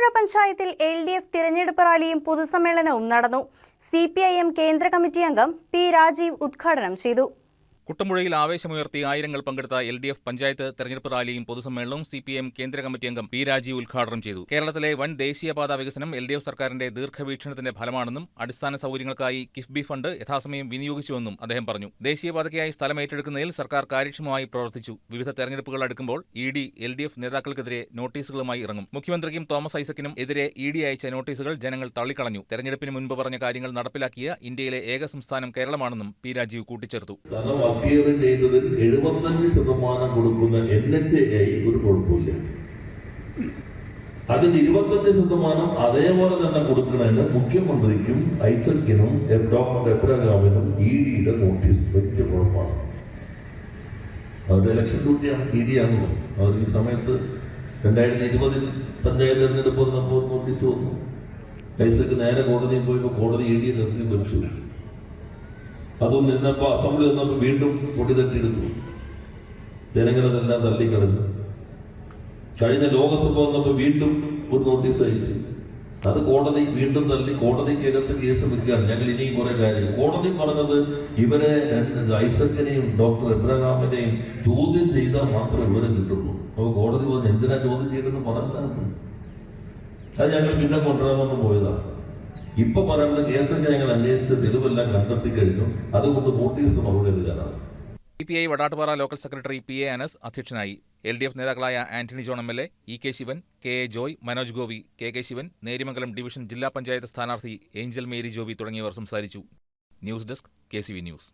കുട്ടമ്പുഴ പഞ്ചായത്തിൽ L D F തിരഞ്ഞെടുപ്പ് റാലിയും പൊതുസമ്മേളനവും നടന്നു. സി പി ഐ എം കേന്ദ്ര കമ്മിറ്റി അംഗം പി രാജീവ് ഉദ്ഘാടനം ചെയ്തു. കുട്ടമ്പുഴയിൽ ആവേശമുയർത്തി ആയിരങ്ങൾ പങ്കെടുത്ത എൽ ഡി എഫ് പഞ്ചായത്ത് തെരഞ്ഞെടുപ്പ് റാലിയും പൊതുസമ്മേളനവും സി പി എം കേന്ദ്ര കമ്മിറ്റി അംഗം പി രാജീവ് ഉദ്ഘാടനം ചെയ്തു. കേരളത്തിലെ വൻ ദേശീയപാത വികസനം എൽ ഡി എഫ് സർക്കാരിന്റെ ദീർഘവീക്ഷണത്തിന്റെ ഫലമാണെന്നും അടിസ്ഥാന സൗകര്യങ്ങൾക്കായി കിഫ്ബി ഫണ്ട് യഥാസമയം വിനിയോഗിച്ചുവെന്നും അദ്ദേഹം പറഞ്ഞു. ദേശീയപാതയ്ക്കായി സ്ഥലം ഏറ്റെടുക്കുന്നതിൽ സർക്കാർ കാര്യക്ഷമമായി പ്രവർത്തിച്ചു. വിവിധ തെരഞ്ഞെടുപ്പുകൾ അടുക്കുമ്പോൾ E D L D F നേതാക്കൾക്കെതിരെ നോട്ടീസുകളുമായി ഇറങ്ങും. മുഖ്യമന്ത്രിക്കും തോമസ് ഐസക്കിനും എതിരെ ഇ ഡി അയച്ച നോട്ടീസുകൾ ജനങ്ങൾ തള്ളിക്കളഞ്ഞു. തെരഞ്ഞെടുപ്പിന് മുൻപ് പറഞ്ഞ കാര്യങ്ങൾ നടപ്പിലാക്കിയ ഇന്ത്യയിലെ ഏക സംസ്ഥാനം കേരളമാണെന്നും പി രാജീവ് കൂട്ടിച്ചേർത്തു. അപ്പിയർ ചെയ്തതിൽ എഴുപത്തഞ്ച് ശതമാനം കൊടുക്കുന്ന എൻ എച്ച് എ ഒരു കുഴപ്പമില്ല. അതിൽ ഇരുപത്തഞ്ച് ശതമാനം അതേപോലെ തന്നെ കൊടുക്കണമെന്ന് മുഖ്യമന്ത്രിക്കും ഐസക്കിനും ഡോക്ടർ എബ്രഹാമിനും ഇ ഡിയുടെ നോട്ടീസ് വലിയ കുഴപ്പമാണ് അവരുടെ ഇലക്ഷൻ ഡ്യൂട്ടിയാണ് ഇ ഡി ആണല്ലോ അവർ ഈ സമയത്ത് രണ്ടായിരത്തി ഇരുപതിൽ പഞ്ചായത്ത് തെരഞ്ഞെടുപ്പ് വന്നപ്പോൾ നോട്ടീസ് വന്നു. ഐസക്ക് നേരെ കോടതിയിൽ പോയപ്പോൾ കോടതി ഇ ഡി നിർത്തി ഭരിച്ചു. അതും നിന്നപ്പോ അസംബ്ലി നിന്നപ്പോ വീണ്ടും പൊടി തട്ടിയെടുത്തു ജനങ്ങളതെല്ലാം തള്ളിക്കളഞ്ഞു. കഴിഞ്ഞ ലോകസഭ വന്നപ്പോ വീണ്ടും ഒരു നോട്ടീസ് അയച്ചു. അത് കോടതി വീണ്ടും തള്ളി കോടതിക്കകത്ത് കേസ് വെക്കുകയാണ്. ഞങ്ങൾ ഇനിയും കുറെ കാര്യം. കോടതി പറഞ്ഞത് ഇവരെ ഐസക്കിനെയും ഡോക്ടർ എബ്രഹാമിനെയും ചോദ്യം ചെയ്താൽ മാത്രമേ ഇവരെ കിട്ടുള്ളൂ. അപ്പൊ കോടതി പറഞ്ഞു എന്തിനാ ചോദ്യം ചെയ്യണമെന്ന് പറഞ്ഞു അത് ഞങ്ങൾ പിന്നെ കൊണ്ടുവരാമെന്ന് പോയതാണ് ഇപ്പൊ പറയുന്നത് കേസൊക്കെ ഞങ്ങൾ അന്വേഷിച്ച് തെളിവെല്ലാം കണ്ടെത്തി കഴിഞ്ഞു. അതുകൊണ്ട് നോട്ടീസ് മറുപടി എഴുതാനാണ്. C P I Vadattupara local secretary P A Anas അധ്യക്ഷനായി. എൽ ഡി എഫ് നേതാക്കളായ Antony John M L A E K Sivan K A Joy Manoj Gopi K K Sivan Nerimangalam division ജില്ലാ പഞ്ചായത്ത് സ്ഥാനാർത്ഥി Angel Mary Joby തുടങ്ങിയവർ സംസാരിച്ചു. News desk K news.